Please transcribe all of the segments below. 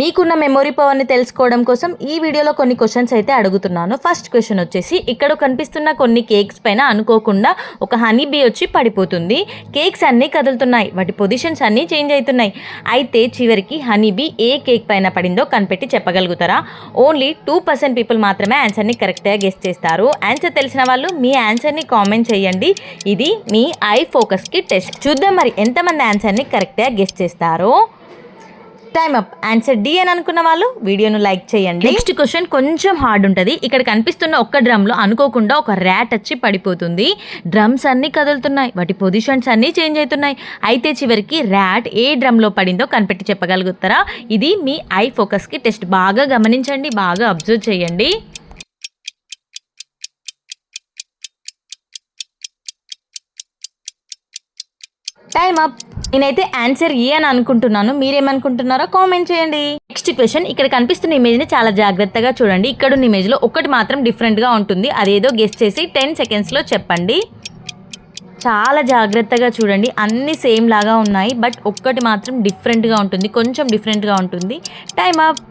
మీకున్న మెమొరీ పవర్ని తెలుసుకోవడం కోసం ఈ వీడియోలో కొన్ని క్వశ్చన్స్ అయితే అడుగుతున్నాను. ఫస్ట్ క్వశ్చన్ వచ్చేసి ఇక్కడ కనిపిస్తున్న కొన్ని కేక్స్ పైన అనుకోకుండా ఒక హనీ బీ వచ్చి పడిపోతుంది. కేక్స్ అన్నీ కదులుతున్నాయి. వాటి పొజిషన్స్ అన్నీ చేంజ్ అవుతున్నాయి. అయితే చివరికి హనీ బీ ఏ కేక్ పైన పడిందో కనిపెట్టి చెప్పగలుగుతారా? ఓన్లీ టూ పర్సెంట్ పీపుల్ మాత్రమే ఆన్సర్ని కరెక్ట్గా గెస్ట్ చేస్తారు. ఆన్సర్ తెలిసిన వాళ్ళు మీ ఆన్సర్ని కామెంట్ చేయండి. ఇది మీ ఐ ఫోకస్కి టెస్ట్ చూద్దాం మరి ఎంతమంది ఆన్సర్ని కరెక్ట్గా గెస్ట్ చేస్తారో. టైమ్ అప్ ఆన్సర్ డి అని అనుకున్న వాళ్ళు వీడియోను లైక్ చేయండి. నెక్స్ట్ క్వశ్చన్ కొంచెం హార్డ్ ఉంటుంది. ఇక్కడ కనిపిస్తున్న ఒక్క డ్రమ్లో అనుకోకుండా ఒక ర్యాట్ వచ్చి పడిపోతుంది. డ్రమ్స్ అన్ని కదులుతున్నాయి. వాటి పొజిషన్స్ అన్ని చేంజ్ అవుతున్నాయి. అయితే చివరికి ర్యాట్ ఏ డ్రమ్లో పడిందో కనిపెట్టి చెప్పగలుగుతారా? ఇది మీ ఐ ఫోకస్కి టెస్ట్ బాగా గమనించండి. బాగా అబ్జర్వ్ చేయండి. టైమ్ అప్ నేనైతే ఆన్సర్ ఏ అని అనుకుంటున్నాను. మీరేమనుకుంటున్నారో కామెంట్ చేయండి. నెక్స్ట్ క్వశ్చన్ ఇక్కడ కనిపిస్తున్న ఇమేజ్ని చాలా జాగ్రత్తగా చూడండి. ఇక్కడ ఉన్న ఇమేజ్లో ఒకటి మాత్రం డిఫరెంట్గా ఉంటుంది. అదేదో గెస్ట్ చేసి టెన్ సెకండ్స్లో చెప్పండి. చాలా జాగ్రత్తగా చూడండి. అన్ని సేమ్ లాగా ఉన్నాయి. బట్ ఒక్కటి మాత్రం డిఫరెంట్గా ఉంటుంది. కొంచెం డిఫరెంట్గా ఉంటుంది. టైమ్ అప్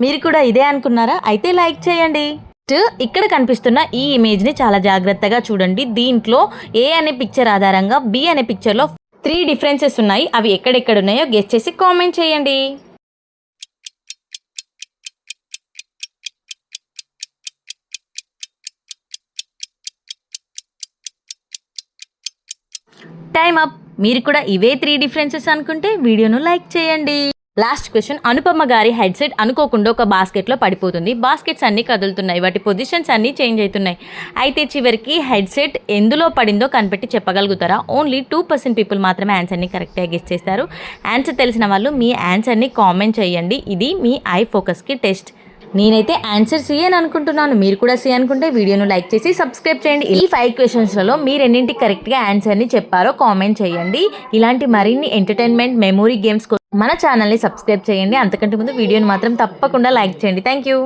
మీరు కూడా ఇదే అనుకున్నారా? అయితే లైక్ చేయండి. నెక్స్ట్ ఇక్కడ కనిపిస్తున్న ఈ ఇమేజ్ని చాలా జాగ్రత్తగా చూడండి. దీంట్లో ఏ అనే పిక్చర్ ఆధారంగా బి అనే పిక్చర్లో త్రీ డిఫరెన్సెస్ ఉన్నాయి. అవి ఎక్కడెక్కడ ఉన్నాయో గెస్ట్ చేసి కామెంట్ చేయండి. టైమ్ అప్ మీరు కూడా ఇవే త్రీ డిఫరెన్సెస్ అనుకుంటే వీడియోను లైక్ చేయండి. Last question. అనుపమ గారి హెడ్సెట్ అనుకోకుండా ఒక బాస్కెట్లో పడిపోతుంది. బాస్కెట్స్ అన్నీ కదులుతున్నాయి. వాటి పొజిషన్స్ అన్నీ చేంజ్ అవుతున్నాయి. అయితే చివరికి హెడ్సెట్ ఎందులో పడిందో కనిపెట్టి చెప్పగలుగుతారా? ఓన్లీ టూ పర్సెంట్ పీపుల్ మాత్రమే ఆన్సర్ని కరెక్ట్గా గెస్ చేస్తారు. ఆన్సర్ తెలిసిన వాళ్ళు మీ ఆన్సర్ని కామెంట్ చేయండి. ఇది మీ ఐ ఫోకస్కి టెస్ట్. నేనైతే ఆన్సర్ సి అని అనుకుంటున్నాను. మీరు కూడా సి అనుకుంటే వీడియోను లైక్ చేసి సబ్స్క్రైబ్ చేయండి. ఈ ఫైవ్ క్వశ్చన్స్లలో మీరు ఎన్నింటి కరెక్ట్గా ఆన్సర్ని చెప్పారో కామెంట్ చేయండి. ఇలాంటి మరిన్ని ఎంటర్టైన్మెంట్ మెమొరీ గేమ్స్ మన ఛానల్ని సబ్స్క్రైబ్ చేయండి. అంతకంటే ముందు వీడియోని మాత్రం తప్పకుండా లైక్ చేయండి. Thank you